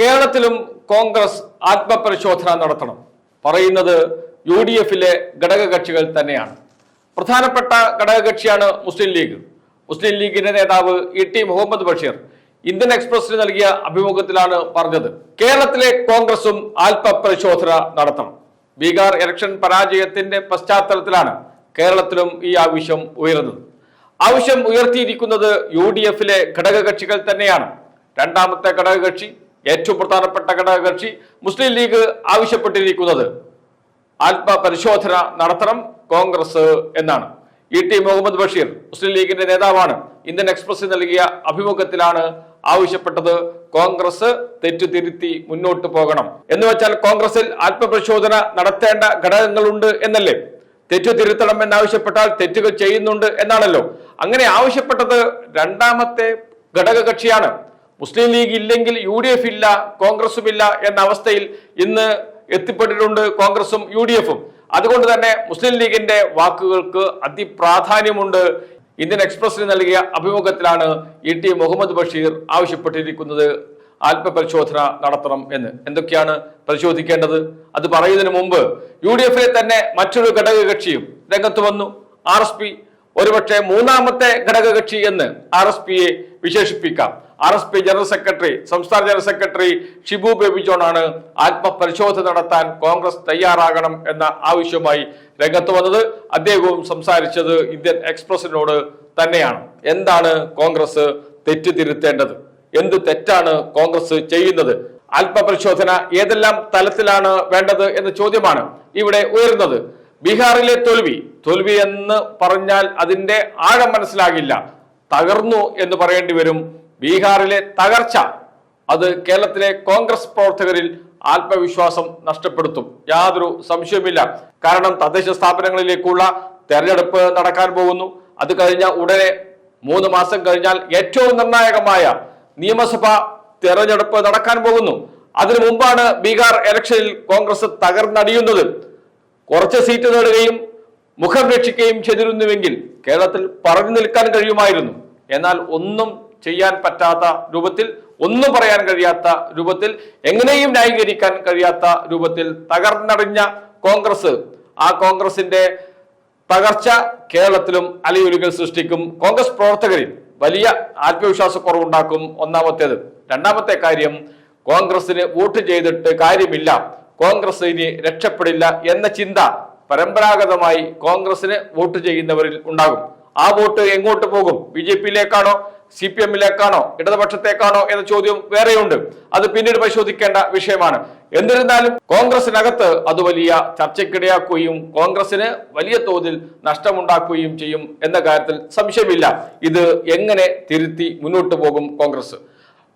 കേരളത്തിലും കോൺഗ്രസ് ആത്മപരിശോധന നടത്തണം. പറയുന്നത് യു ഡി എഫിലെ ഘടകകക്ഷികൾ തന്നെയാണ്. പ്രധാനപ്പെട്ട ഘടകകക്ഷിയാണ് മുസ്ലിം ലീഗ്. മുസ്ലിം ലീഗിന്റെ നേതാവ് E T Muhammad Basheer Indian എക്സ്പ്രസിന് നൽകിയ അഭിമുഖത്തിലാണ് പറഞ്ഞത്. കേരളത്തിലെ കോൺഗ്രസും ആത്മപരിശോധന നടത്തണം. ബീഹാർ ഇലക്ഷൻ പരാജയത്തിന്റെ പശ്ചാത്തലത്തിലാണ് കേരളത്തിലും ഈ ആവശ്യം ഉയർന്നത് ആവശ്യം ഉയർത്തിയിരിക്കുന്നത് യു ഡി എഫിലെ ഘടകകക്ഷികൾ തന്നെയാണ്. രണ്ടാമത്തെ ഘടകകക്ഷി ഏറ്റവും പ്രധാനപ്പെട്ട ഘടകകക്ഷി മുസ്ലിം ലീഗ് ആവശ്യപ്പെട്ടിരിക്കുന്നത്. ആത്മപരിശോധന നടത്തണം കോൺഗ്രസ് എന്നാണ്. ഇ ടി മുഹമ്മദ് ബഷീർ മുസ്ലിം ലീഗിന്റെ നേതാവാണ്. ഇന്ത്യൻ എക്സ്പ്രസ് നൽകിയ അഭിമുഖത്തിലാണ് ആവശ്യപ്പെട്ടത് കോൺഗ്രസ് തെറ്റുതിരുത്തി മുന്നോട്ട് പോകണം. എന്ന് വെച്ചാൽ കോൺഗ്രസിൽ ആത്മപരിശോധന നടത്തേണ്ട ഘടകങ്ങളുണ്ട് എന്നല്ലേ? തെറ്റുതിരുത്തണം എന്നാവശ്യപ്പെട്ടാൽ തെറ്റുകൾ ചെയ്യുന്നുണ്ട് എന്നാണല്ലോ. അങ്ങനെ ആവശ്യപ്പെട്ടത് രണ്ടാമത്തെ ഘടകകക്ഷിയാണ് മുസ്ലിം ലീഗ് ഇല്ലെങ്കിൽ യു ഡി എഫ് ഇല്ല കോൺഗ്രസും ഇല്ല എന്ന അവസ്ഥയിൽ ഇന്ന് എത്തിപ്പെട്ടിട്ടുണ്ട് കോൺഗ്രസും യു ഡി എഫും. അതുകൊണ്ട് തന്നെ മുസ്ലിം ലീഗിന്റെ വാക്കുകൾക്ക് അതിപ്രാധാന്യമുണ്ട്. ഇന്ത്യൻ എക്സ്പ്രസിന് നൽകിയ അഭിമുഖത്തിലാണ് ഇ ടി മുഹമ്മദ് ബഷീർ ആവശ്യപ്പെട്ടിരിക്കുന്നത്. ആത്മപരിശോധന നടത്തണം എന്ന്. എന്തൊക്കെയാണ് പരിശോധിക്കേണ്ടത്? അത് പറയുന്നതിന് മുമ്പ് യു ഡി എഫിലെ തന്നെ മറ്റൊരു ഘടകകക്ഷിയും രംഗത്ത് വന്നു. R S P. ഒരുപക്ഷെ മൂന്നാമത്തെ ഘടകകക്ഷി എന്ന് ആർ എസ് പിയെ വിശേഷിപ്പിക്കാം. R S P general secretary സംസ്ഥാന general secretary Shibu Baby John ആണ് ആത്മപരിശോധന നടത്താൻ കോൺഗ്രസ് തയ്യാറാകണം എന്ന ആവശ്യവുമായി രംഗത്ത് വന്നത്. അദ്ദേഹവും സംസാരിച്ചത് ഇന്ത്യൻ എക്സ്പ്രസിനോട് തന്നെയാണ്. എന്താണ് കോൺഗ്രസ് തെറ്റുതിരുത്തേണ്ടത്? എന്ത് തെറ്റാണ് കോൺഗ്രസ് ചെയ്യുന്നത്? ആത്മപരിശോധന ഏതെല്ലാം തലത്തിലാണ് വേണ്ടത് എന്ന ചോദ്യമാണ് ഇവിടെ ഉയരുന്നത്. ബീഹാറിലെ തോൽവി തോൽവി എന്ന് പറഞ്ഞാൽ അതിന്റെ ആഴം മനസ്സിലാകില്ല. തകർന്നു എന്ന് പറയേണ്ടി വരും ബീഹാറിലെ തകർച്ച അത് കേരളത്തിലെ കോൺഗ്രസ് പ്രവർത്തകരിൽ ആത്മവിശ്വാസം നഷ്ടപ്പെടുത്തും. യാതൊരു സംശയവുമില്ല. കാരണം തദ്ദേശ സ്ഥാപനങ്ങളിലേക്കുള്ള തെരഞ്ഞെടുപ്പ് നടക്കാൻ പോകുന്നു. അത് കഴിഞ്ഞ ഉടനെ മൂന്ന് മാസം കഴിഞ്ഞാൽ ഏറ്റവും നിർണായകമായ നിയമസഭാ തെരഞ്ഞെടുപ്പ് നടക്കാൻ പോകുന്നു. അതിനു മുമ്പാണ് ബീഹാർ ഇലക്ഷനിൽ കോൺഗ്രസ് തകർന്നടിയുന്നത്. കുറച്ച് സീറ്റ് നേടുകയും മുഖം രക്ഷിക്കുകയും ചെയ്തിരുന്നുവെങ്കിൽ കേരളത്തിൽ പറഞ്ഞു നിൽക്കാൻ കഴിയുമായിരുന്നു. എന്നാൽ ഒന്നും ചെയ്യാൻ പറ്റാത്ത രൂപത്തിൽ ഒന്നും പറയാൻ കഴിയാത്ത രൂപത്തിൽ എങ്ങനെയും ന്യായീകരിക്കാൻ കഴിയാത്ത രൂപത്തിൽ തകർന്നടിഞ്ഞ കോൺഗ്രസ്. ആ കോൺഗ്രസിന്റെ തകർച്ച കേരളത്തിലും അലയൊലികൾ സൃഷ്ടിക്കും. കോൺഗ്രസ് പ്രവർത്തകരിൽ വലിയ ആത്മവിശ്വാസക്കുറവുണ്ടാക്കും ഒന്നാമത്തേത്. രണ്ടാമത്തെ കാര്യം കോൺഗ്രസിന് വോട്ട് ചെയ്തിട്ട് കാര്യമില്ല. കോൺഗ്രസ് ഇനി രക്ഷപ്പെടില്ല എന്ന ചിന്ത പരമ്പരാഗതമായി കോൺഗ്രസിന് വോട്ട് ചെയ്യുന്നവരിൽ ഉണ്ടാകും. ആ വോട്ട് എങ്ങോട്ട് പോകും? ബി ജെ പിയിലേക്കാണോ? സി പി എമ്മിലേക്കാണോ ഇടതുപക്ഷത്തേക്കാണോ എന്ന ചോദ്യം വേറെയുണ്ട്. അത് പിന്നീട് പരിശോധിക്കേണ്ട വിഷയമാണ്. എന്നിരുന്നാലും കോൺഗ്രസിനകത്ത് അത് വലിയ ചർച്ചയ്ക്കിടയാക്കുകയും കോൺഗ്രസിന് വലിയ തോതിൽ നഷ്ടമുണ്ടാക്കുകയും ചെയ്യും എന്ന കാര്യത്തിൽ സംശയമില്ല. ഇത് എങ്ങനെ തിരുത്തി മുന്നോട്ട് പോകും കോൺഗ്രസ്?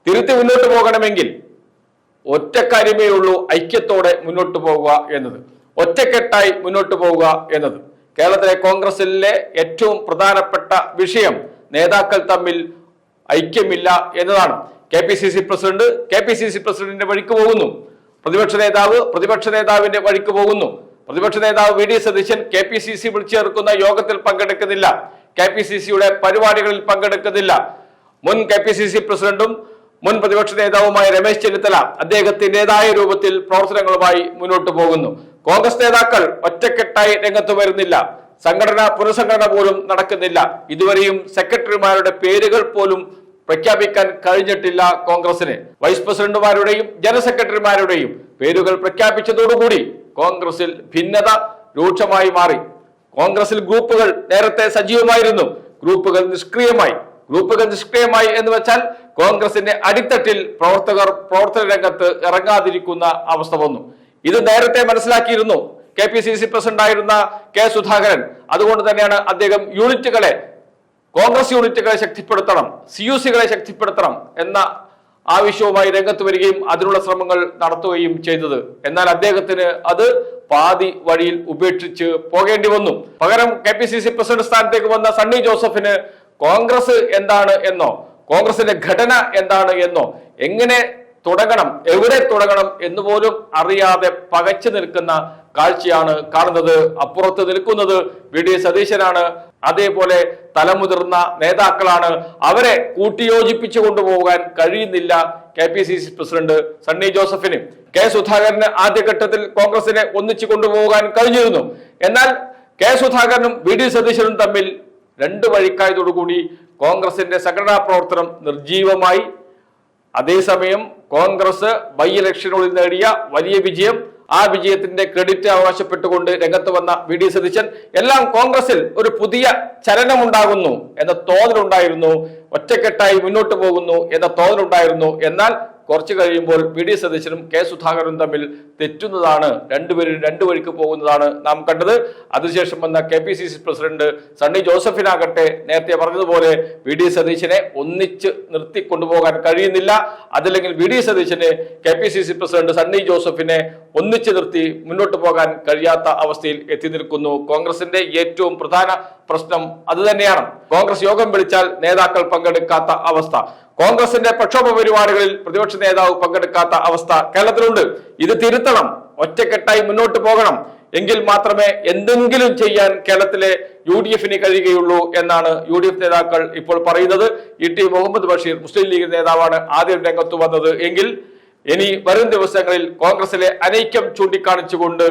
തിരുത്തി മുന്നോട്ട് പോകണമെങ്കിൽ ഒറ്റ കാര്യമേ ഉള്ളൂ ഐക്യത്തോടെ മുന്നോട്ട് പോകുക എന്നത്. ഒറ്റക്കെട്ടായി മുന്നോട്ട് പോവുക എന്നത്. കേരളത്തിലെ കോൺഗ്രസിലെ ഏറ്റവും പ്രധാനപ്പെട്ട വിഷയം നേതാക്കൾ തമ്മിൽ ഐക്യമില്ല എന്നതാണ്. K P C C president K P C C പ്രസിഡന്റിന്റെ വഴിക്ക് പോകുന്നു. പ്രതിപക്ഷ നേതാവ് പ്രതിപക്ഷ നേതാവിന്റെ വഴിക്ക് പോകുന്നു. പ്രതിപക്ഷ നേതാവ് V D Satheesan K P C C വിളിച്ചു ചേർക്കുന്ന യോഗത്തിൽ പങ്കെടുക്കുന്നില്ല. കെ പി സി സിയുടെ പരിപാടികളിൽ പങ്കെടുക്കുന്നില്ല. മുൻ കെ പി സി സി പ്രസിഡന്റും മുൻ പ്രതിപക്ഷ നേതാവുമായ രമേശ് ചെന്നിത്തല അദ്ദേഹത്തിന്റെതായ രൂപത്തിൽ പ്രവർത്തനങ്ങളുമായി മുന്നോട്ട് പോകുന്നു. കോൺഗ്രസ് നേതാക്കൾ ഒറ്റക്കെട്ടായി രംഗത്ത് വരുന്നില്ല. സംഘടന പുനഃസംഘടന പോലും നടക്കുന്നില്ല. ഇതുവരെയും സെക്രട്ടറിമാരുടെ പേരുകൾ പോലും പ്രഖ്യാപിക്കാൻ കഴിഞ്ഞിട്ടില്ല കോൺഗ്രസിന്. വൈസ് പ്രസിഡന്റുമാരുടെയും ജനറൽ സെക്രട്ടറിമാരുടെയും പേരുകൾ പ്രഖ്യാപിച്ചതോടുകൂടി കോൺഗ്രസിൽ ഭിന്നത രൂക്ഷമായി മാറി. കോൺഗ്രസിൽ ഗ്രൂപ്പുകൾ നേരത്തെ സജീവമായിരുന്നു. ഗ്രൂപ്പുകൾ നിഷ്ക്രിയമായി. ഗ്രൂപ്പുകൾ നിഷ്ക്രിയമായി എന്ന് വെച്ചാൽ കോൺഗ്രസിന്റെ അടിത്തട്ടിൽ പ്രവർത്തകർ പ്രവർത്തന രംഗത്ത് ഇറങ്ങാതിരിക്കുന്ന അവസ്ഥ വന്നു. ഇത് നേരത്തെ മനസ്സിലാക്കിയിരുന്നു. K P C C president ആയിരുന്ന കെ സുധാകരൻ. അതുകൊണ്ട് തന്നെയാണ് അദ്ദേഹം യൂണിറ്റുകളെ കോൺഗ്രസ് യൂണിറ്റുകളെ ശക്തിപ്പെടുത്തണം സി യു സികളെ ശക്തിപ്പെടുത്തണം എന്ന ആവശ്യവുമായി രംഗത്ത് വരികയും അതിനുള്ള ശ്രമങ്ങൾ നടത്തുകയും ചെയ്തത്. എന്നാൽ അദ്ദേഹത്തിന് അത് പാതി വഴിയിൽ ഉപേക്ഷിച്ച് പോകേണ്ടി വന്നു. പകരം K P C C president സ്ഥാനത്തേക്ക് വന്ന സണ്ണി ജോസഫിന് കോൺഗ്രസ് എന്താണ് എന്നോ കോൺഗ്രസിന്റെ ഘടന എന്താണ് എന്നോ എങ്ങനെ തുടങ്ങണം എവിടെ തുടങ്ങണം എന്ന് പോലും അറിയാതെ പകച്ചു നിൽക്കുന്ന കാഴ്ചയാണ് കാണുന്നത് അപ്പുറത്ത് നിൽക്കുന്നത് വി. ഡി. സതീശനാണ്. അതേപോലെ തലമുതിർന്ന നേതാക്കളാണ്. അവരെ കൂട്ടിയോജിപ്പിച്ചു കൊണ്ടുപോകാൻ കഴിയുന്നില്ല K. P. C. C. President Sunny ജോസഫിന്. കെ. സുധാകരന് ആദ്യഘട്ടത്തിൽ കോൺഗ്രസിനെ ഒന്നിച്ചു കൊണ്ടുപോകാൻ കഴിഞ്ഞിരുന്നു. എന്നാൽ കെ. സുധാകരനും വി. ഡി. സതീശനും തമ്മിൽ രണ്ട് വഴിക്കായതോടുകൂടി കോൺഗ്രസിന്റെ സംഘടനാ പ്രവർത്തനം നിർജീവമായി അതേസമയം കോൺഗ്രസ് ബൈ ഇലക്ഷനുകളിൽ നേടിയ വലിയ വിജയം ആ വിജയത്തിന്റെ ക്രെഡിറ്റ് അവകാശപ്പെട്ടുകൊണ്ട് രംഗത്ത് വന്ന വി ഡി സതീശൻ എല്ലാം കോൺഗ്രസിൽ ഒരു പുതിയ ചലനമുണ്ടാകുന്നു എന്ന തോന്നലുണ്ടായിരുന്നു. ഒറ്റക്കെട്ടായി മുന്നോട്ട് പോകുന്നു എന്ന തോന്നലുണ്ടായിരുന്നു. എന്നാൽ കുറച്ചു കഴിയുമ്പോൾ വി ഡി സതീശനും കെ സുധാകരനും തമ്മിൽ തെറ്റുന്നതാണ്. രണ്ടുപേരും രണ്ടു വഴിക്ക് പോകുന്നതാണ് നാം കണ്ടത്. അതിനുശേഷം വന്ന K P C C president Sunny ജോസഫിനാകട്ടെ നേരത്തെ പറഞ്ഞതുപോലെ വി ഡി സതീശനെ ഒന്നിച്ച് നിർത്തി കൊണ്ടുപോകാൻ കഴിയുന്നില്ല. അതല്ലെങ്കിൽ വി ഡി സതീശന് K P C C president Sunny ജോസഫിനെ ഒന്നിച്ചു നിർത്തി മുന്നോട്ട് പോകാൻ കഴിയാത്ത അവസ്ഥയിൽ എത്തി നിൽക്കുന്നു കോൺഗ്രസിന്റെ ഏറ്റവും പ്രധാന പ്രശ്നം അത് തന്നെയാണ്. കോൺഗ്രസ് യോഗം വിളിച്ചാൽ നേതാക്കൾ പങ്കെടുക്കാത്ത അവസ്ഥ. കോൺഗ്രസിന്റെ പ്രക്ഷോഭ പരിപാടികളിൽ പ്രതിപക്ഷ നേതാവ് പങ്കെടുക്കാത്ത അവസ്ഥ കേരളത്തിലുണ്ട്. ഇത് തിരുത്തണം. ഒറ്റക്കെട്ടായി മുന്നോട്ട് പോകണം. എങ്കിൽ മാത്രമേ എന്തെങ്കിലും ചെയ്യാൻ കേരളത്തിലെ യു ഡി എഫിന് കഴിയുകയുള്ളൂ എന്നാണ് യു ഡി എഫ് നേതാക്കൾ ഇപ്പോൾ പറയുന്നത്. ഇ ടി മുഹമ്മദ് ബഷീർ മുസ്ലിം ലീഗ് നേതാവാണ് ആദ്യം രംഗത്ത് വന്നത്. എങ്കിൽ ഇനി വരും ദിവസങ്ങളിൽ കോൺഗ്രസിലെ അനൈക്യം ചൂണ്ടിക്കാണിച്ചുകൊണ്ട്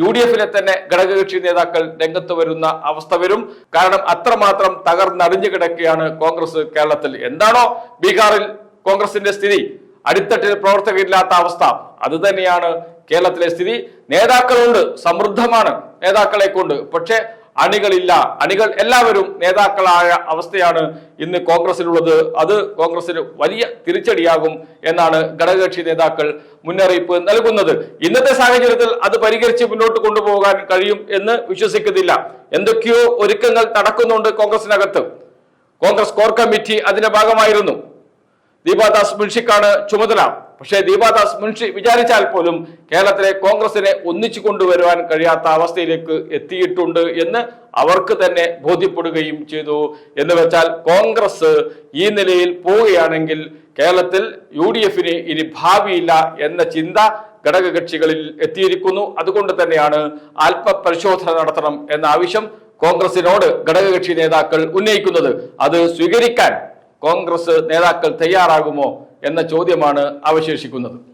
യു ഡി എഫിലെ തന്നെ ഘടകകക്ഷി നേതാക്കൾ രംഗത്ത് വരുന്ന അവസ്ഥ വരും. കാരണം അത്രമാത്രം തകർന്നടിഞ്ഞു കിടക്കുകയാണ് കോൺഗ്രസ് കേരളത്തിൽ. എന്താണോ ബീഹാറിൽ കോൺഗ്രസിന്റെ സ്ഥിതി. അടിത്തട്ടിൽ പ്രവർത്തകരില്ലാത്ത അവസ്ഥ. അത് തന്നെയാണ് കേരളത്തിലെ സ്ഥിതി. നേതാക്കളുണ്ട്. സമൃദ്ധമാണ് നേതാക്കളെ കൊണ്ട്. പക്ഷെ അണികളില്ല. അണികൾ എല്ലാവരും നേതാക്കളായ അവസ്ഥയാണ് ഇന്ന് കോൺഗ്രസിലുള്ളത്. അത് കോൺഗ്രസിന് വലിയ തിരിച്ചടിയാകും എന്നാണ് ഘടകകക്ഷി നേതാക്കൾ മുന്നറിയിപ്പ് നൽകുന്നത്. ഇന്നത്തെ സാഹചര്യത്തിൽ അത് പരിഹരിച്ച് മുന്നോട്ട് കൊണ്ടുപോകാൻ കഴിയും എന്ന് വിശ്വസിക്കുന്നില്ല. എന്തൊക്കെയോ ഒരുക്കങ്ങൾ നടക്കുന്നുണ്ട് കോൺഗ്രസിനകത്ത്. കോൺഗ്രസ് കോർ കമ്മിറ്റി അതിന്റെ ഭാഗമായിരുന്നു. ദീപാദാസ് മുൻഷിക്കാണ് ചുമതല. പക്ഷേ ദീപാദാസ് മുൻഷി വിചാരിച്ചാൽ പോലും കേരളത്തിലെ കോൺഗ്രസിനെ ഒന്നിച്ചു കൊണ്ടുവരുവാൻ കഴിയാത്ത അവസ്ഥയിലേക്ക് എത്തിയിട്ടുണ്ട് എന്ന് അവർക്ക് തന്നെ ബോധ്യപ്പെടുകയും ചെയ്തു. എന്ന് വെച്ചാൽ കോൺഗ്രസ് ഈ നിലയിൽ പോവുകയാണെങ്കിൽ കേരളത്തിൽ യു ഡി എഫിന് ഇനി ഭാവിയില്ല എന്ന ചിന്ത ഘടകകക്ഷികളിൽ എത്തിയിരിക്കുന്നു. അതുകൊണ്ട് തന്നെയാണ് ആത്മപരിശോധന നടത്തണം എന്ന ആവശ്യം കോൺഗ്രസിനോട് ഘടകകക്ഷി നേതാക്കൾ ഉന്നയിക്കുന്നത്. അത് സ്വീകരിക്കാൻ കോൺഗ്രസ് നേതാക്കൾ തയ്യാറാകുമോ എന്ന ചോദ്യമാണ് അവശേഷിക്കുന്നത്.